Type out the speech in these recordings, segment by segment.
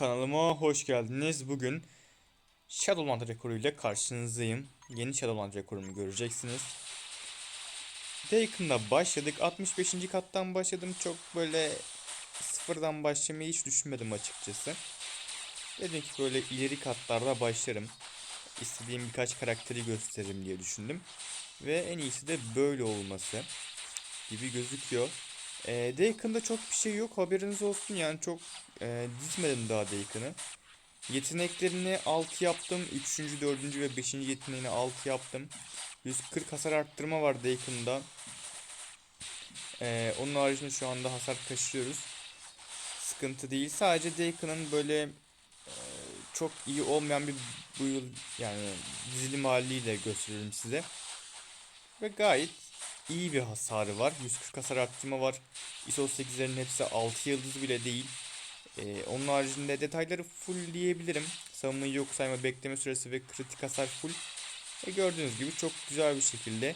Kanalıma hoş geldiniz. Bugün Shadowland rekoruyla karşınızdayım. Yeni Shadowland rekorumu göreceksiniz. Daken'da başladık. 65. kattan başladım. Çok böyle sıfırdan başlamayı hiç düşünmedim açıkçası. Dedim ki böyle ileri katlarda başlarım. İstediğim birkaç karakteri gösteririm diye düşündüm. Ve en iyisi de böyle olması gibi gözüküyor. E, Daken'da çok bir şey yok haberiniz olsun yani çok e, dizmedim daha Daken'ı. Yeteneklerini 6 yaptım. 3. 4. ve 5. yeteneğini 6 yaptım. 140 hasar arttırma var Daken'da. E, onun haricinde şu anda hasar kaçırıyoruz. Sıkıntı değil. Sadece Daken'ın böyle e, çok iyi olmayan bir build yani dizilim haliyle gösteririm size. Ve gayet iyi bir hasarı var. 140 hasar arttırma var. ISO 8'lerin hepsi 6 yıldız bile değil. Ee, onun haricinde detayları full diyebilirim. Savunmayı yok sayma bekleme süresi ve kritik hasar full. Ve gördüğünüz gibi çok güzel bir şekilde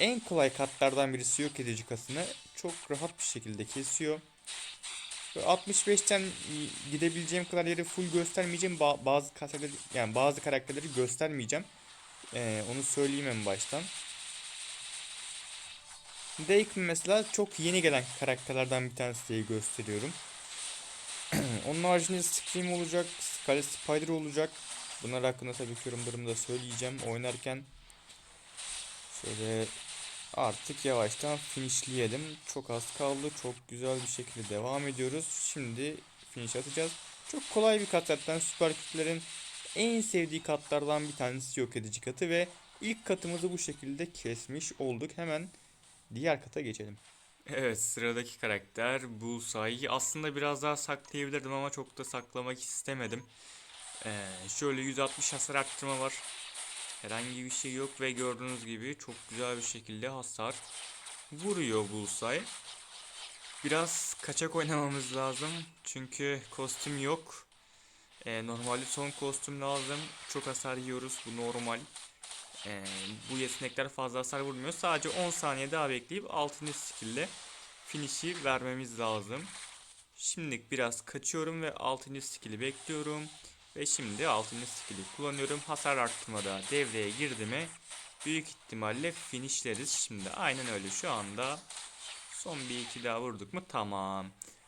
en kolay katlardan birisi yok edici kasını çok rahat bir şekilde kesiyor. Ve 65'ten gidebileceğim kadar yeri full göstermeyeceğim. Ba- bazı karakterleri yani bazı karakterleri göstermeyeceğim. Ee, onu söyleyeyim en baştan. Daken mesela çok yeni gelen karakterlerden bir tanesi diye gösteriyorum. Onun haricinde Scream olacak, Scarlet Spider olacak. Bunlar hakkında tabii ki yorumlarımı da söyleyeceğim. Oynarken şöyle artık yavaştan finishleyelim. Çok az kaldı. Çok güzel bir şekilde devam ediyoruz. Şimdi finish atacağız. Çok kolay bir kat zaten. Süper kütlerin en sevdiği katlardan bir tanesi yok edici katı ve ilk katımızı bu şekilde kesmiş olduk. Hemen Diğer kata geçelim. Evet sıradaki karakter Bullseye. Aslında biraz daha saklayabilirdim ama çok da saklamak istemedim. Ee, şöyle 160 hasar arttırma var. Herhangi bir şey yok ve gördüğünüz gibi çok güzel bir şekilde hasar vuruyor Bullseye. Biraz kaçak oynamamız lazım. Çünkü kostüm yok. Ee, normalde son kostüm lazım. Çok hasar yiyoruz. Bu normal. Ee, bu yetenekler fazla hasar vurmuyor. Sadece 10 saniye daha bekleyip 6. skill'le finish'i vermemiz lazım. Şimdilik biraz kaçıyorum ve 6. skill'i bekliyorum. Ve şimdi 6. skill'i kullanıyorum. Hasar arttırmada devreye girdi mi büyük ihtimalle finishleriz. Şimdi aynen öyle şu anda son bir iki daha vurduk mu tamam.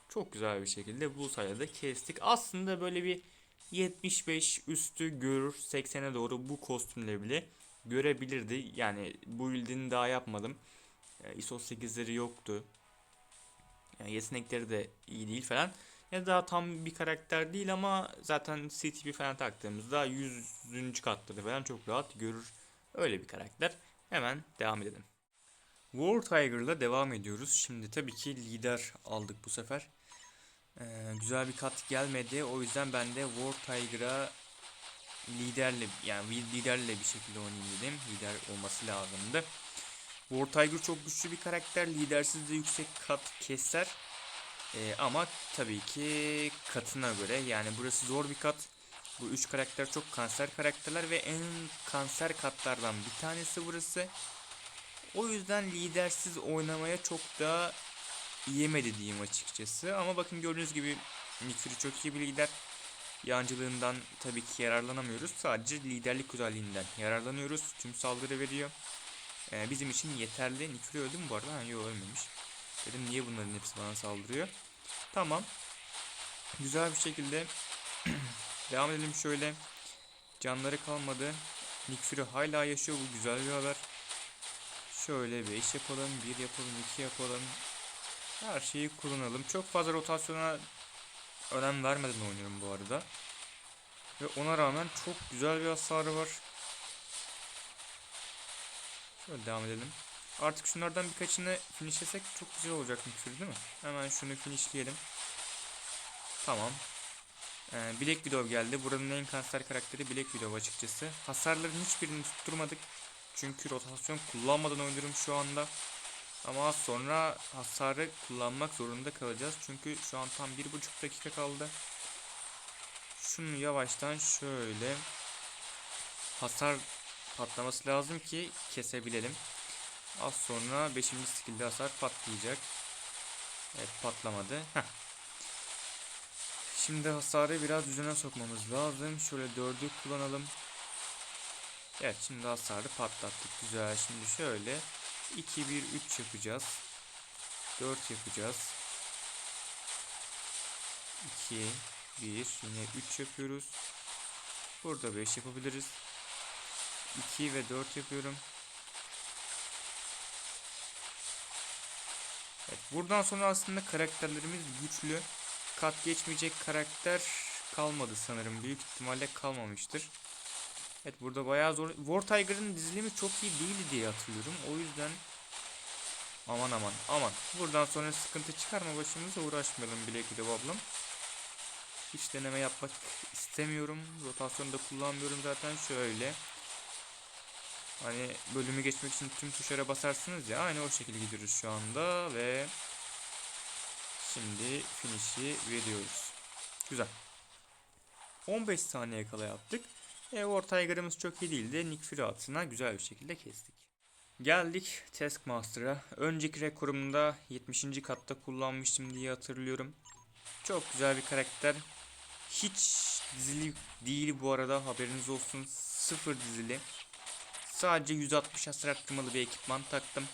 Çok güzel bir şekilde bu sayede kestik. Aslında böyle bir 75 üstü görür 80'e doğru bu kostümle bile görebilirdi. Yani bu build'ini daha yapmadım. E, ISO 8'leri yoktu. Yani yetenekleri de iyi değil falan. Ya daha tam bir karakter değil ama zaten CTP falan taktığımızda 100. katları falan çok rahat görür. Öyle bir karakter. Hemen devam edelim. War Tiger'la devam ediyoruz. Şimdi tabii ki lider aldık bu sefer. Ee, güzel bir kat gelmedi. O yüzden ben de War Tiger'a liderle yani liderle bir şekilde oynayayım dedim. Lider olması lazımdı. War Tiger çok güçlü bir karakter. Lidersiz de yüksek kat keser. Ee, ama tabii ki katına göre yani burası zor bir kat. Bu üç karakter çok kanser karakterler ve en kanser katlardan bir tanesi burası. O yüzden lidersiz oynamaya çok da yemedi diyeyim açıkçası. Ama bakın gördüğünüz gibi Nick çok iyi bir lider yancılığından tabii ki yararlanamıyoruz. Sadece liderlik özelliğinden yararlanıyoruz. Tüm saldırı veriyor. Ee, bizim için yeterli. Nifri öldü mü bu arada? Yok ölmemiş. Dedim niye bunların hepsi bana saldırıyor. Tamam. Güzel bir şekilde devam edelim şöyle. Canları kalmadı. Nick Fury hala yaşıyor. Bu güzel bir haber. Şöyle 5 yapalım, 1 yapalım, 2 yapalım. Her şeyi kullanalım. Çok fazla rotasyona önem vermeden oynuyorum bu arada. Ve ona rağmen çok güzel bir hasarı var. Şöyle devam edelim. Artık şunlardan birkaçını finishlesek çok güzel olacak mümkün değil mi? Hemen şunu finishleyelim. Tamam. Ee, Black Widow geldi. Buranın en kanser karakteri Black Widow açıkçası. Hasarların hiçbirini tutturmadık. Çünkü rotasyon kullanmadan oynuyorum şu anda. Ama sonra hasarı kullanmak zorunda kalacağız. Çünkü şu an tam bir buçuk dakika kaldı. Şunu yavaştan şöyle hasar patlaması lazım ki kesebilelim. Az sonra 5. skill'de hasar patlayacak. Evet patlamadı. Heh. Şimdi hasarı biraz düzene sokmamız lazım. Şöyle 4'ü kullanalım. Evet şimdi hasarı patlattık. Güzel. Şimdi şöyle 2 1 3 yapacağız. 4 yapacağız. 2 1 yine 3 yapıyoruz. Burada 5 yapabiliriz. 2 ve 4 yapıyorum. Evet, buradan sonra aslında karakterlerimiz güçlü. Kat geçmeyecek karakter kalmadı sanırım. Büyük ihtimalle kalmamıştır. Evet burada bayağı zor. War Tiger'ın dizilimi çok iyi değildi diye hatırlıyorum. O yüzden aman aman aman. Buradan sonra sıkıntı çıkarma başımıza uğraşmayalım Black Widow ablam. Hiç deneme yapmak istemiyorum. Rotasyonu da kullanmıyorum zaten şöyle. Hani bölümü geçmek için tüm tuşlara basarsınız ya. Aynı o şekilde gidiyoruz şu anda ve şimdi finish'i veriyoruz. Güzel. 15 saniye kala yaptık. E, War Tiger'ımız çok iyi değildi. Nick Fury atına güzel bir şekilde kestik. Geldik Taskmaster'a. Önceki rekorumda 70. katta kullanmıştım diye hatırlıyorum. Çok güzel bir karakter. Hiç dizili değil bu arada haberiniz olsun. Sıfır dizili. Sadece 160 hasar arttırmalı bir ekipman taktım.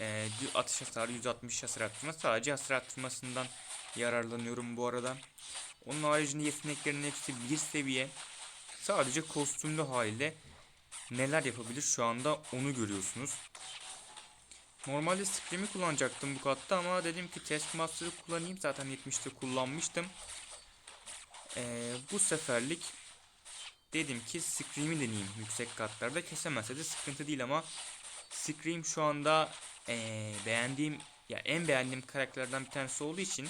Ee, atış hasarı 160 hasar arttırma. Sadece hasar arttırmasından yararlanıyorum bu arada. Onun haricinde yeteneklerin hepsi bir seviye. Sadece kostümlü haliyle neler yapabilir şu anda onu görüyorsunuz. Normalde Scream'i kullanacaktım bu katta ama dedim ki Taskmaster'ı kullanayım. Zaten 70'te kullanmıştım. Ee, bu seferlik dedim ki Scream'i deneyeyim yüksek katlarda. Kesemezse de sıkıntı değil ama Scream şu anda ee, beğendiğim ya en beğendiğim karakterlerden bir tanesi olduğu için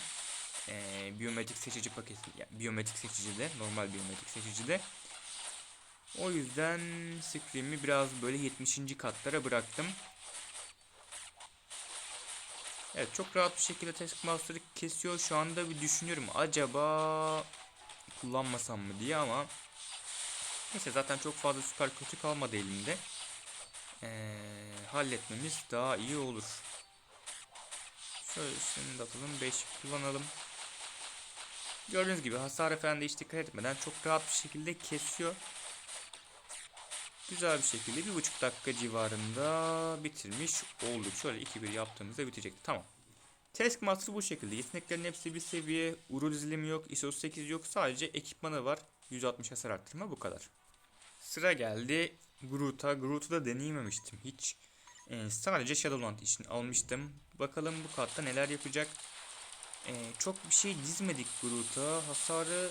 ee, biyometrik seçici paketi ya, biyometrik seçicide normal biyometrik seçicide o yüzden Scream'i biraz böyle 70. katlara bıraktım. Evet çok rahat bir şekilde Taskmaster'ı kesiyor. Şu anda bir düşünüyorum. Acaba kullanmasam mı diye ama neyse zaten çok fazla süper kötü kalmadı elimde. Ee, halletmemiz daha iyi olur. Şöyle şunu da atalım. 5 kullanalım. Gördüğünüz gibi hasar falan da hiç dikkat etmeden çok rahat bir şekilde kesiyor. Güzel bir şekilde bir buçuk dakika civarında bitirmiş olduk. Şöyle 2-1 yaptığımızda bitecekti. Tamam. Taskmaster bu şekilde. Yeteneklerin hepsi bir seviye. Uru dizilimi yok. ISO 8 yok. Sadece ekipmanı var. 160 hasar arttırma bu kadar. Sıra geldi Groot'a. Groot'u da deneyememiştim hiç. Ee, sadece Shadowland için almıştım. Bakalım bu katta neler yapacak. Ee, çok bir şey dizmedik Groot'a. Hasarı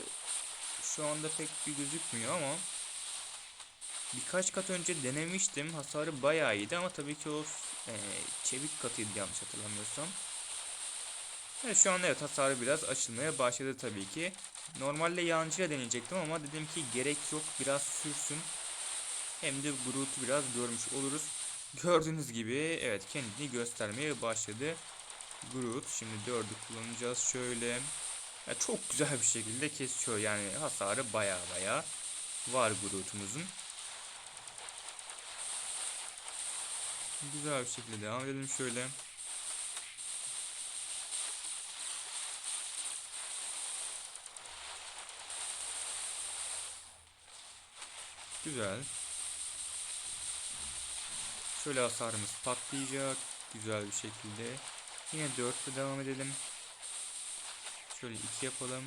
şu anda pek bir gözükmüyor ama birkaç kat önce denemiştim. Hasarı bayağı iyiydi ama tabii ki o e, çevik katıydı yanlış hatırlamıyorsam. Evet şu an evet hasarı biraz açılmaya başladı tabii ki. Normalde yancıyla deneyecektim ama dedim ki gerek yok biraz sürsün. Hem de Groot'u biraz görmüş oluruz. Gördüğünüz gibi evet kendini göstermeye başladı. Groot şimdi 4'ü kullanacağız şöyle. Ya çok güzel bir şekilde kesiyor yani hasarı baya baya var Groot'umuzun. Güzel bir şekilde devam edelim şöyle. Güzel. Şöyle hasarımız patlayacak. Güzel bir şekilde. Yine 4'te devam edelim. Şöyle 2 yapalım.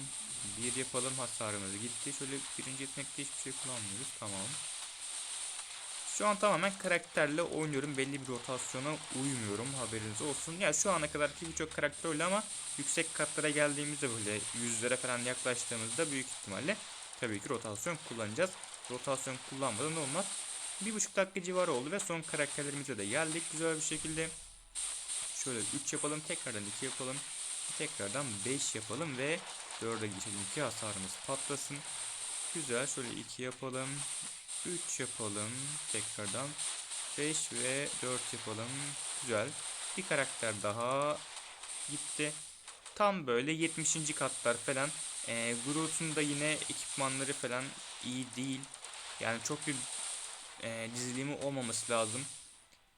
1 yapalım. Hasarımız gitti. Şöyle birinci yetenekte hiçbir şey kullanmıyoruz. Tamam. Şu an tamamen karakterle oynuyorum. Belli bir rotasyona uymuyorum. Haberiniz olsun. Ya şu ana kadarki birçok karakter öyle ama yüksek katlara geldiğimizde böyle yüzlere falan yaklaştığımızda büyük ihtimalle tabii ki rotasyon kullanacağız. Rotasyon kullanmadan olmaz. Bir buçuk dakika civarı oldu ve son karakterlerimize de geldik güzel bir şekilde. Şöyle 3 yapalım. Tekrardan 2 yapalım. Tekrardan 5 yapalım ve 4'e geçelim ki hasarımız patlasın. Güzel. Şöyle 2 yapalım. 3 yapalım. Tekrardan 5 ve 4 yapalım. Güzel. Bir karakter daha gitti. Tam böyle 70. katlar falan. E, Groot'un da yine ekipmanları falan iyi değil. Yani çok bir e, dizilimi olmaması lazım.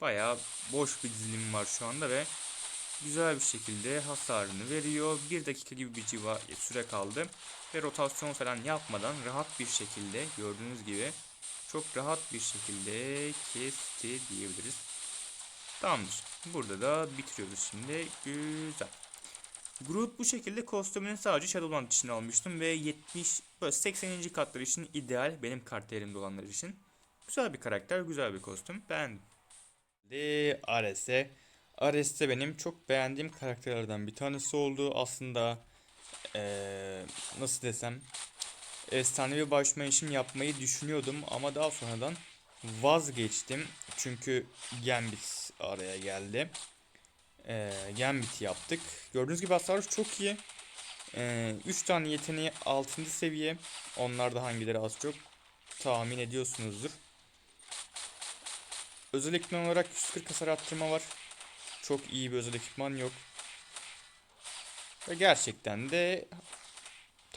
Bayağı boş bir dizilim var şu anda ve güzel bir şekilde hasarını veriyor. 1 dakika gibi bir civa süre kaldı. Ve rotasyon falan yapmadan rahat bir şekilde gördüğünüz gibi çok rahat bir şekilde kesti diyebiliriz. Tamamdır. Burada da bitiriyoruz şimdi. Güzel. Groot bu şekilde kostümünü sadece Shadowland için almıştım ve 70 böyle 80. katlar için ideal benim kartlarımda olanlar için. Güzel bir karakter, güzel bir kostüm. Beğendim. De Ares'e. Ares de benim çok beğendiğim karakterlerden bir tanesi oldu. Aslında eee, nasıl desem efsanevi başmayışım yapmayı düşünüyordum ama daha sonradan vazgeçtim. Çünkü Gambit araya geldi. Eee Gambit yaptık. Gördüğünüz gibi hasarı çok iyi. 3 tane yeteneği 6. seviye. Onlar da hangileri az çok tahmin ediyorsunuzdur. Özel ekipman olarak 140 hasar arttırma var. Çok iyi bir özel ekipman yok. Ve gerçekten de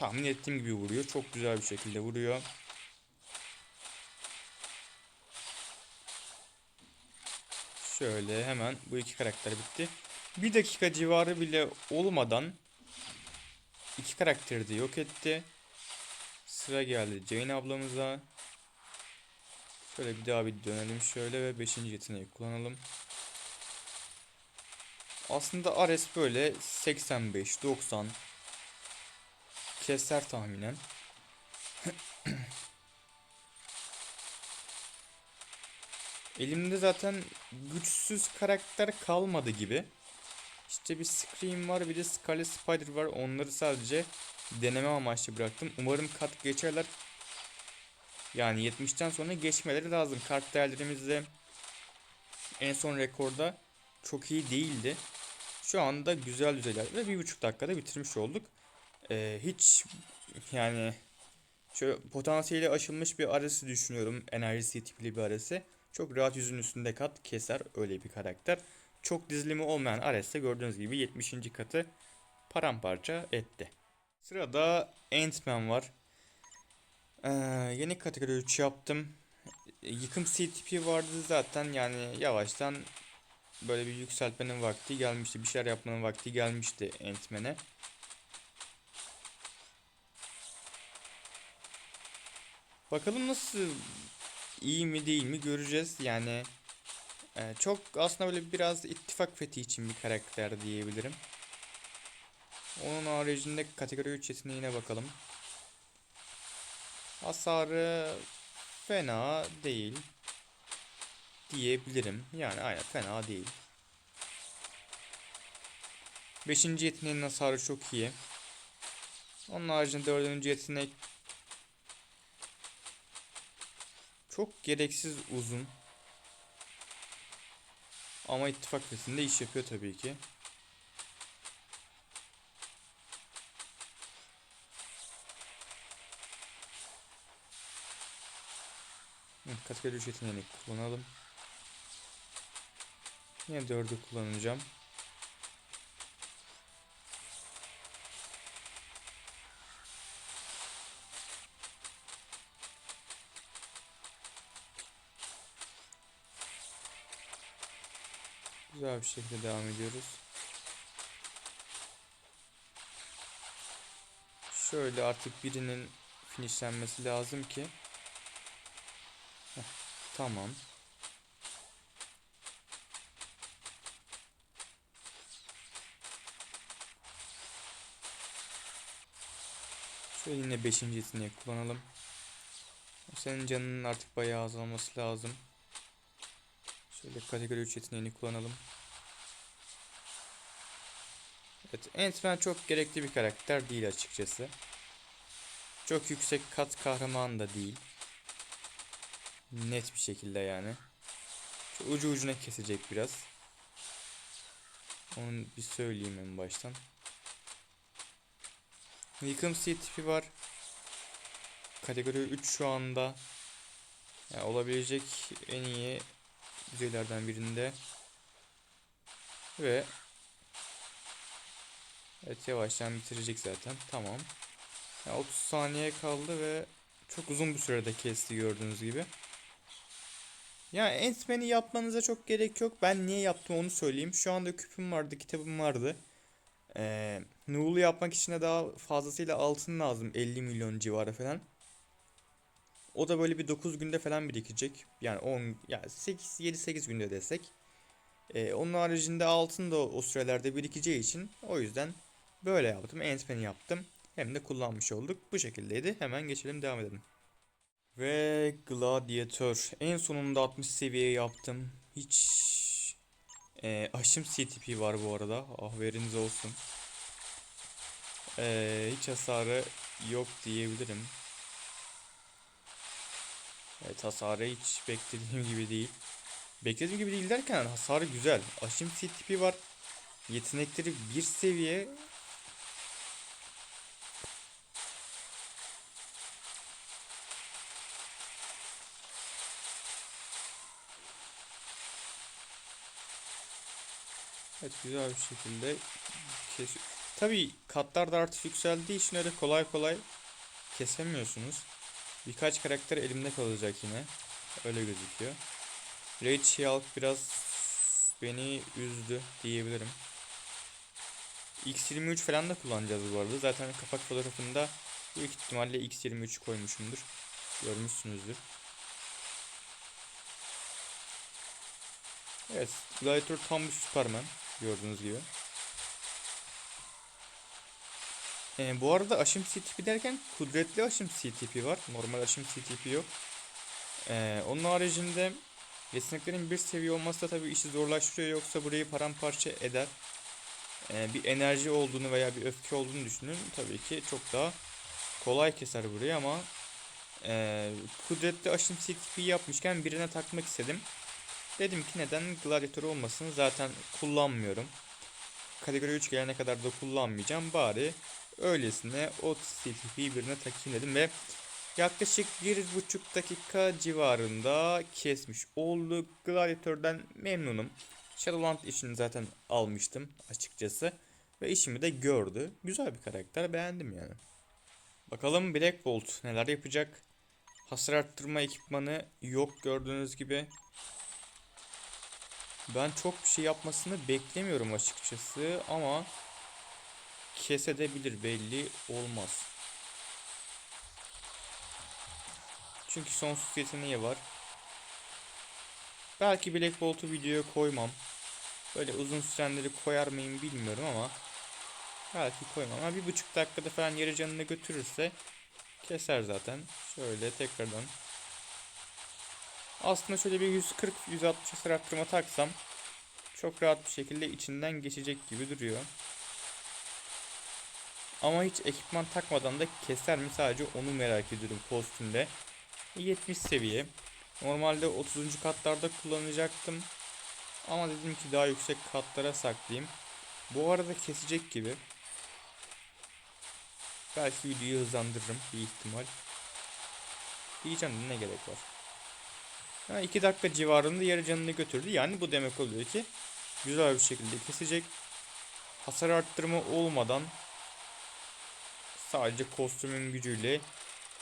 tahmin ettiğim gibi vuruyor. Çok güzel bir şekilde vuruyor. Şöyle hemen bu iki karakter bitti. Bir dakika civarı bile olmadan iki karakteri de yok etti. Sıra geldi Jane ablamıza. Şöyle bir daha bir dönelim şöyle ve 5. yeteneği kullanalım. Aslında Ares böyle 85 90 keser tahminen. Elimde zaten güçsüz karakter kalmadı gibi. İşte bir Scream var bir de Scarlet Spider var. Onları sadece deneme amaçlı bıraktım. Umarım kat geçerler. Yani 70'ten sonra geçmeleri lazım. Kart değerlerimizde en son rekorda çok iyi değildi. Şu anda güzel düzeyler ve bir buçuk dakikada bitirmiş olduk. Ee, hiç yani şöyle potansiyeli aşılmış bir arası düşünüyorum. Enerjisi tipli bir arası. Çok rahat yüzün üstünde kat keser öyle bir karakter. Çok dizilimi olmayan Ares'te gördüğünüz gibi 70. katı paramparça etti. Sırada Ant-Man var. Ee, yeni kategori 3 yaptım. Yıkım C tipi vardı zaten yani yavaştan böyle bir yükseltmenin vakti gelmişti. Bir şeyler yapmanın vakti gelmişti Ant-Man'e. Bakalım nasıl iyi mi değil mi göreceğiz. Yani e, çok aslında böyle biraz ittifak fethi için bir karakter diyebilirim. Onun haricinde kategori 3 yeteneğine bakalım. Hasarı fena değil diyebilirim. Yani aynen fena değil. Beşinci yeteneğin hasarı çok iyi. Onun haricinde dördüncü yetenek çok gereksiz uzun. Ama ittifak fethinde iş yapıyor tabii ki. Kategori 3 yeteneğini kullanalım. Yine 4'ü kullanacağım. Güzel bir şekilde devam ediyoruz. Şöyle artık birinin finishlenmesi lazım ki. Heh, tamam. Şöyle yine 5. yeteneği kullanalım. Senin canının artık bayağı azalması lazım. Şöyle kategori 3 yeteneğini kullanalım. Evet, Ant-Man çok gerekli bir karakter değil açıkçası. Çok yüksek kat kahraman da değil. Net bir şekilde yani. Şu ucu ucuna kesecek biraz. Onu bir söyleyeyim en baştan. Yıkım C tipi var. Kategori 3 şu anda. Yani olabilecek en iyi düzeylerden birinde. Ve Evet yavaştan bitirecek zaten. Tamam. Yani 30 saniye kaldı ve çok uzun bir sürede kesti gördüğünüz gibi. Ya Ant-Man'i yapmanıza çok gerek yok. Ben niye yaptım onu söyleyeyim. Şu anda küpüm vardı, kitabım vardı. Ee, Null'u yapmak için de daha fazlasıyla altın lazım. 50 milyon civarı falan. O da böyle bir 9 günde falan birikecek. Yani 10 yani 8 7 8 günde desek. Ee, onun haricinde altın da o sürelerde birikeceği için o yüzden böyle yaptım. Ant-Man'i yaptım. Hem de kullanmış olduk. Bu şekildeydi. Hemen geçelim devam edelim. Ve Gladiator. En sonunda 60 seviye yaptım. Hiç e, aşım CTP var bu arada. Ah veriniz olsun. E, hiç hasarı yok diyebilirim. Evet hasarı hiç beklediğim gibi değil. Beklediğim gibi değil derken hasarı güzel. Aşım CTP var. Yetenekleri bir seviye. Evet güzel bir şekilde kesiyor. Tabii katlar da artık yükseldiği için öyle kolay kolay kesemiyorsunuz. Birkaç karakter elimde kalacak yine. Öyle gözüküyor. Rage Hulk biraz beni üzdü diyebilirim. X23 falan da kullanacağız bu arada. Zaten kapak fotoğrafında büyük ihtimalle X23 koymuşumdur. Görmüşsünüzdür. Evet, Gladiator tam bir Superman gördüğünüz gibi. Ee, bu arada aşım CTP derken kudretli aşım CTP var. Normal aşım CTP yok. Ee, onun haricinde yeteneklerin bir seviye olması da tabii işi zorlaştırıyor. Yoksa burayı paramparça eder. Ee, bir enerji olduğunu veya bir öfke olduğunu düşünün. Tabii ki çok daha kolay keser burayı ama e, kudretli aşım CTP yapmışken birine takmak istedim. Dedim ki neden Gladiator olmasın zaten kullanmıyorum. Kategori 3 gelene kadar da kullanmayacağım. Bari öylesine o CTP'yi birine takayım dedim ve yaklaşık bir buçuk dakika civarında kesmiş olduk. Gladiator'dan memnunum. Shadowland işini zaten almıştım açıkçası. Ve işimi de gördü. Güzel bir karakter beğendim yani. Bakalım Black Bolt neler yapacak. Hasar arttırma ekipmanı yok gördüğünüz gibi. Ben çok bir şey yapmasını beklemiyorum açıkçası ama kesedebilir belli olmaz. Çünkü sonsuz yeteneği var. Belki Black Bolt'u videoya koymam. Böyle uzun sürenleri koyar mıyım bilmiyorum ama belki koymam. Ama bir buçuk dakikada falan yarı canını götürürse keser zaten. Şöyle tekrardan aslında şöyle bir 140-160 hasar arttırma taksam çok rahat bir şekilde içinden geçecek gibi duruyor. Ama hiç ekipman takmadan da keser mi sadece onu merak ediyorum kostümde. 70 seviye. Normalde 30. katlarda kullanacaktım. Ama dedim ki daha yüksek katlara saklayayım. Bu arada kesecek gibi. Belki videoyu hızlandırırım bir ihtimal. Diyeceğim ne gerek var. 2 dakika civarında yarı canını götürdü. Yani bu demek oluyor ki güzel bir şekilde kesecek. Hasar arttırma olmadan sadece kostümün gücüyle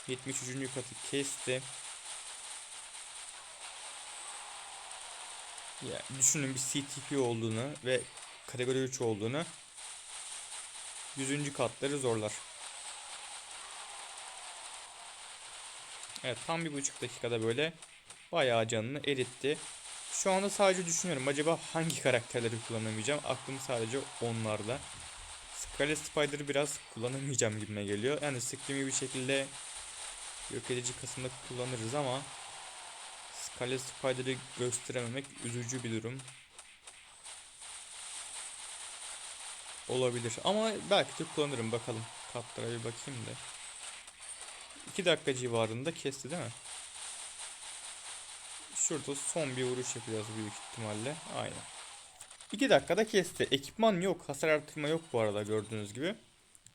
73. katı kesti. Ya düşünün bir CTP olduğunu ve kategori 3 olduğunu 100. katları zorlar. Evet tam bir buçuk dakikada böyle bayağı canını eritti. Şu anda sadece düşünüyorum acaba hangi karakterleri kullanamayacağım. Aklım sadece onlarda. Scarlet Spider'ı biraz kullanamayacağım gibime geliyor. Yani Scream'i bir şekilde yok edici kısımda kullanırız ama Scarlet Spider'ı gösterememek üzücü bir durum. Olabilir ama belki de kullanırım bakalım. Katlara bir bakayım da. 2 dakika civarında kesti değil mi? Şurada son bir vuruş yapacağız büyük ihtimalle. Aynen. 2 dakikada kesti. Ekipman yok. Hasar artırma yok bu arada gördüğünüz gibi.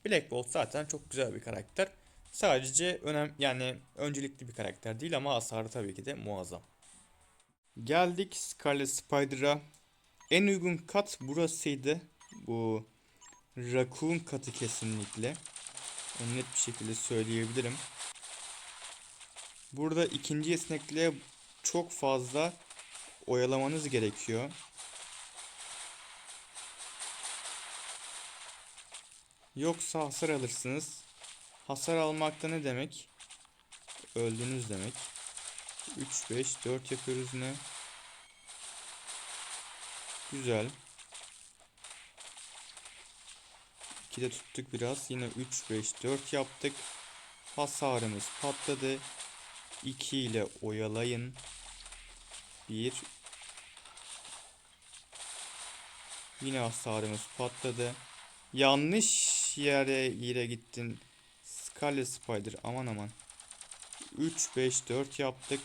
Black Bolt zaten çok güzel bir karakter. Sadece önem yani öncelikli bir karakter değil ama hasarı tabii ki de muazzam. Geldik Scarlet Spider'a. En uygun kat burasıydı. Bu Raccoon katı kesinlikle. Onu net bir şekilde söyleyebilirim. Burada ikinci yetenekle çok fazla oyalamanız gerekiyor. Yoksa hasar alırsınız. Hasar almak da ne demek? Öldünüz demek. 3 5 4 yapıyoruz ne? Güzel. 2'de tuttuk biraz. Yine 3 5 4 yaptık. Hasarımız patladı. 2 ile oyalayın. 1 Yine hasarımız patladı. Yanlış yere yere gittin. Scarlet Spider aman aman. 3 5 4 yaptık.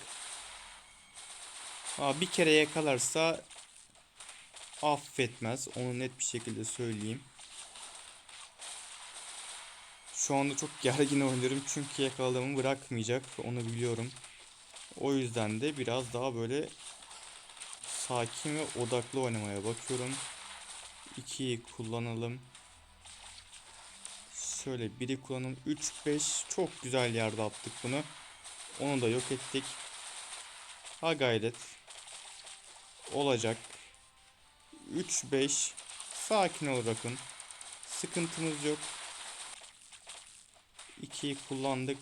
Aa, bir kere yakalarsa affetmez. Onu net bir şekilde söyleyeyim. Şu anda çok gergin oynuyorum çünkü yakaladığımı bırakmayacak. Onu biliyorum. O yüzden de biraz daha böyle sakin ve odaklı oynamaya bakıyorum. 2'yi kullanalım. Şöyle biri kullanalım. 3 5 çok güzel yerde attık bunu. Onu da yok ettik. Ha gayret. Olacak. 3 5 sakin ol Rakun. Sıkıntımız yok. 2'yi kullandık.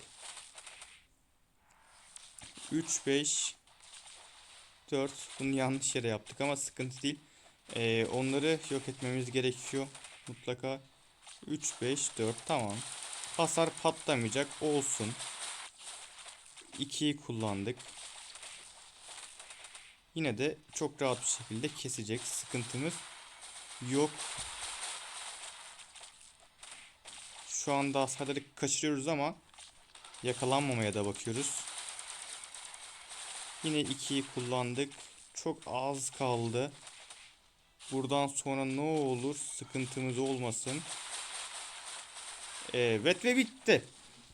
3 5 4 bunu yanlış yere yaptık ama sıkıntı değil. Ee, onları yok etmemiz gerekiyor mutlaka. 3 5 4 tamam. Hasar patlamayacak olsun. 2'yi kullandık. Yine de çok rahat bir şekilde kesecek sıkıntımız yok. Şu anda hasarları kaçırıyoruz ama yakalanmamaya da bakıyoruz. Yine 2'yi kullandık. Çok az kaldı. Buradan sonra ne olur sıkıntımız olmasın. Evet ve bitti.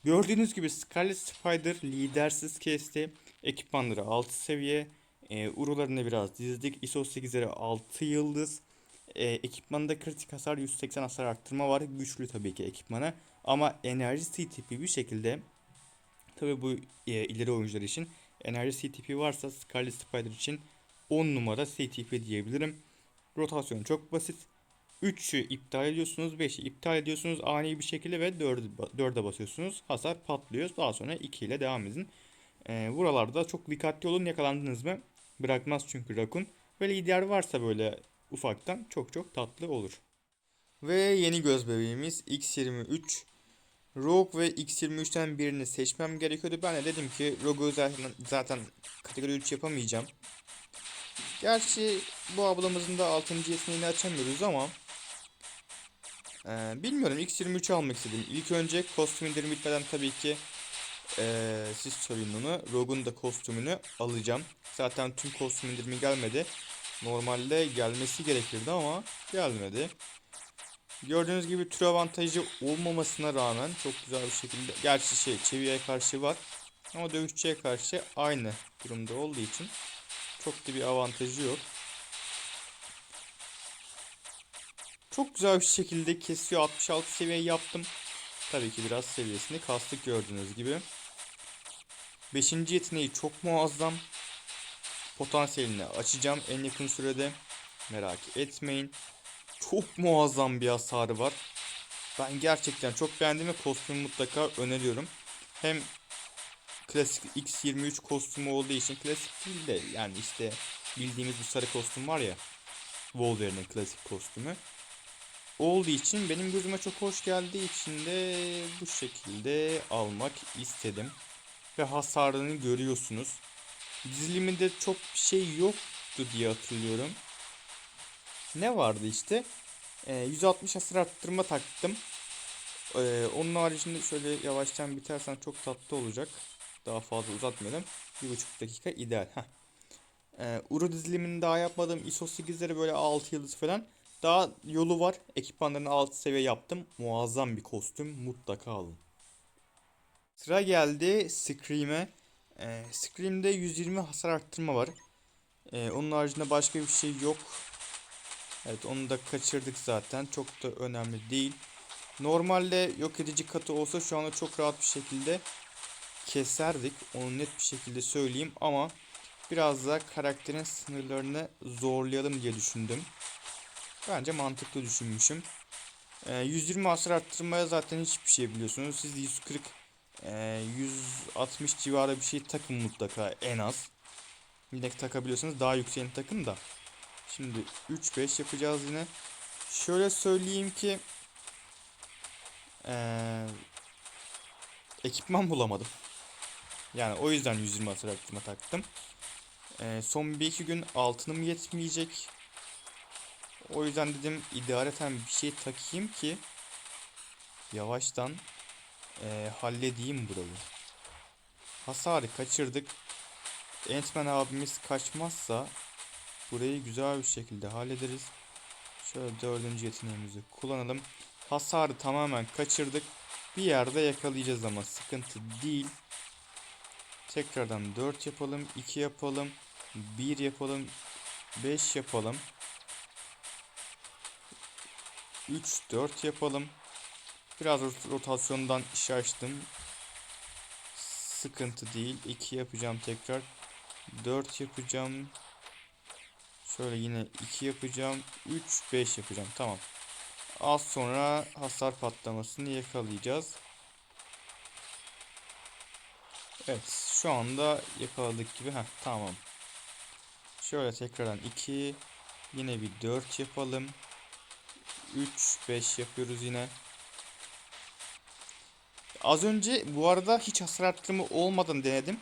Gördüğünüz gibi Scarlet Spider lidersiz kesti. Ekipmanları 6 seviye. E, urularını biraz dizdik. ISO 8'leri 6 yıldız. E, ekipmanda kritik hasar 180 hasar arttırma var. Güçlü tabii ki ekipmanı. Ama enerji CTP bir şekilde tabii bu e, ileri oyuncular için enerji CTP varsa Scarlet Spider için 10 numara CTP diyebilirim. Rotasyon çok basit. 3'ü iptal ediyorsunuz, 5'i iptal ediyorsunuz ani bir şekilde ve 4'e 4'e basıyorsunuz. Hasar patlıyor. Daha sonra 2 ile devam edin. Ee, buralarda çok dikkatli olun. Yakalandınız mı? Bırakmaz çünkü Rakun. Ve lider varsa böyle ufaktan çok çok tatlı olur. Ve yeni göz bebeğimiz X23. Rogue ve X23'ten birini seçmem gerekiyordu. Ben de dedim ki Rogue'u zaten, zaten kategori 3 yapamayacağım. Gerçi bu ablamızın da 6. yeteneğini açamıyoruz ama ee, bilmiyorum X23 almak istedim. İlk önce kostüm indirimi bitmeden tabii ki ee, siz söyleyin onu. Rogue'un da kostümünü alacağım. Zaten tüm kostüm indirimi gelmedi. Normalde gelmesi gerekirdi ama gelmedi. Gördüğünüz gibi tür avantajı olmamasına rağmen çok güzel bir şekilde gerçi şey çeviye karşı var ama dövüşçüye karşı aynı durumda olduğu için çok da bir avantajı yok. Çok güzel bir şekilde kesiyor. 66 seviye yaptım. Tabii ki biraz seviyesini kastık gördüğünüz gibi. 5. yeteneği çok muazzam. Potansiyelini açacağım en yakın sürede. Merak etmeyin. Çok muazzam bir hasarı var. Ben gerçekten çok beğendim ve kostümü mutlaka öneriyorum. Hem klasik X23 kostümü olduğu için klasik değil de yani işte bildiğimiz bu sarı kostüm var ya Wolverine'in klasik kostümü olduğu için benim gözüme çok hoş geldiği için de bu şekilde almak istedim. Ve hasarını görüyorsunuz. Diziliminde çok bir şey yoktu diye hatırlıyorum. Ne vardı işte? Ee, 160 hasar arttırma taktım. Ee, onun haricinde şöyle yavaştan bitersen çok tatlı olacak. Daha fazla uzatmayalım. Bir buçuk dakika ideal. Heh. Ee, Uru dizilimini daha yapmadım. ISO 8'leri böyle 6 yıldız falan. Daha yolu var. Ekipmanlarını 6 seviye yaptım. Muazzam bir kostüm. Mutlaka alın. Sıra geldi Scream'e. Ee, Scream'de 120 hasar arttırma var. Ee, onun haricinde başka bir şey yok. Evet onu da kaçırdık zaten. Çok da önemli değil. Normalde yok edici katı olsa şu anda çok rahat bir şekilde keserdik. Onu net bir şekilde söyleyeyim ama biraz da karakterin sınırlarını zorlayalım diye düşündüm. Bence mantıklı düşünmüşüm. Ee, 120 hasar arttırmaya zaten hiçbir şey biliyorsunuz. Siz de 140 e, 160 civarı bir şey takın mutlaka en az. Yine takabiliyorsanız daha yükseğini takın da. Şimdi 3-5 yapacağız yine. Şöyle söyleyeyim ki ee, ekipman bulamadım. Yani o yüzden 120 hasar arttırma taktım. Ee, son bir iki gün altınım yetmeyecek. O yüzden dedim idareten bir şey takayım ki yavaştan eee, halledeyim burayı. Hasarı kaçırdık. Entman abimiz kaçmazsa burayı güzel bir şekilde hallederiz. Şöyle dördüncü yeteneğimizi kullanalım. Hasarı tamamen kaçırdık. Bir yerde yakalayacağız ama sıkıntı değil. Tekrardan 4 yapalım, 2 yapalım, 1 yapalım, 5 yapalım. 3 4 yapalım. Biraz rot- rotasyondan şaştım. Sıkıntı değil. 2 yapacağım tekrar. 4 yapacağım. Şöyle yine 2 yapacağım. 3 5 yapacağım. Tamam. Az sonra hasar patlamasını yakalayacağız. Evet, şu anda yakaladık gibi. Heh, tamam. Şöyle tekrardan 2 yine bir 4 yapalım. 3 5 yapıyoruz yine. Az önce bu arada hiç hasar arttırma olmadan denedim.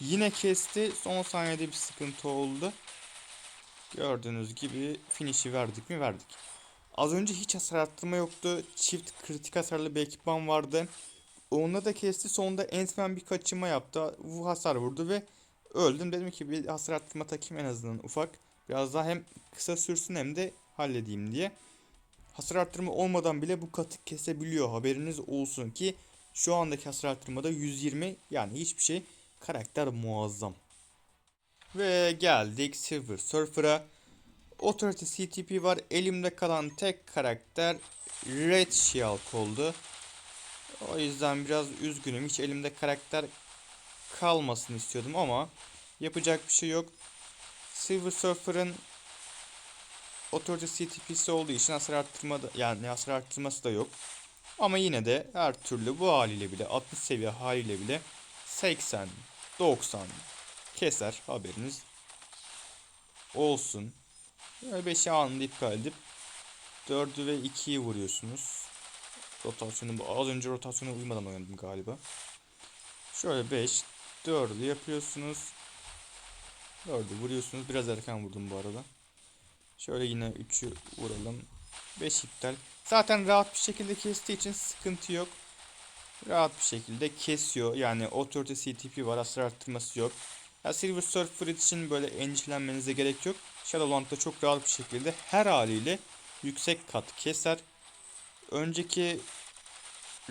Yine kesti. Son saniyede bir sıkıntı oldu. Gördüğünüz gibi finish'i verdik mi? Verdik. Az önce hiç hasar arttırma yoktu. Çift kritik hasarlı bir ekipman vardı. Onunla da kesti. Sonunda Ant-Man bir kaçırma yaptı. Bu hasar vurdu ve öldüm. Dedim ki bir hasar arttırma takayım en azından ufak. Biraz daha hem kısa sürsün hem de halledeyim diye. Hasar arttırma olmadan bile bu katı kesebiliyor. Haberiniz olsun ki şu andaki hasar arttırmada 120 yani hiçbir şey. Karakter muazzam. Ve geldik Silver Surfer'a. Authority CTP var. Elimde kalan tek karakter Red Shield oldu. O yüzden biraz üzgünüm. Hiç elimde karakter kalmasını istiyordum ama yapacak bir şey yok. Silver Surfer'ın Authority CTP'si olduğu için hasar arttırma da, yani hasar arttırması da yok. Ama yine de her türlü bu haliyle bile 60 seviye haliyle bile 80 90 keser haberiniz olsun. Böyle 5'i anında iptal edip 4'ü ve 2'yi vuruyorsunuz. Rotasyonu az önce rotasyona uymadan oynadım galiba. Şöyle 5 4'ü yapıyorsunuz. 4'ü vuruyorsunuz. Biraz erken vurdum bu arada. Şöyle yine 3'ü vuralım. 5 iptal. Zaten rahat bir şekilde kestiği için sıkıntı yok. Rahat bir şekilde kesiyor. Yani Authority CTP var. Hasar arttırması yok. Ya Silver Surfer için böyle endişelenmenize gerek yok. Shadowland'da çok rahat bir şekilde her haliyle yüksek kat keser. Önceki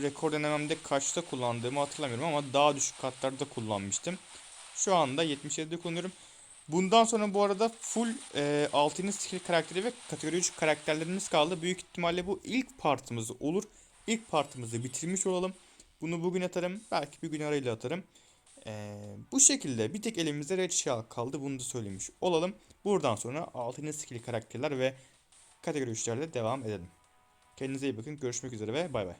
rekor denememde kaçta kullandığımı hatırlamıyorum ama daha düşük katlarda kullanmıştım. Şu anda 77'de kullanıyorum. Bundan sonra bu arada full e, 6. skill karakteri ve kategori 3 karakterlerimiz kaldı. Büyük ihtimalle bu ilk partımız olur. İlk partımızı bitirmiş olalım. Bunu bugün atarım. Belki bir gün arayla atarım. E, bu şekilde bir tek elimizde Red Shield kaldı. Bunu da söylemiş olalım. Buradan sonra 6. skill karakterler ve kategori 3'lerde devam edelim. Kendinize iyi bakın. Görüşmek üzere ve bay bay.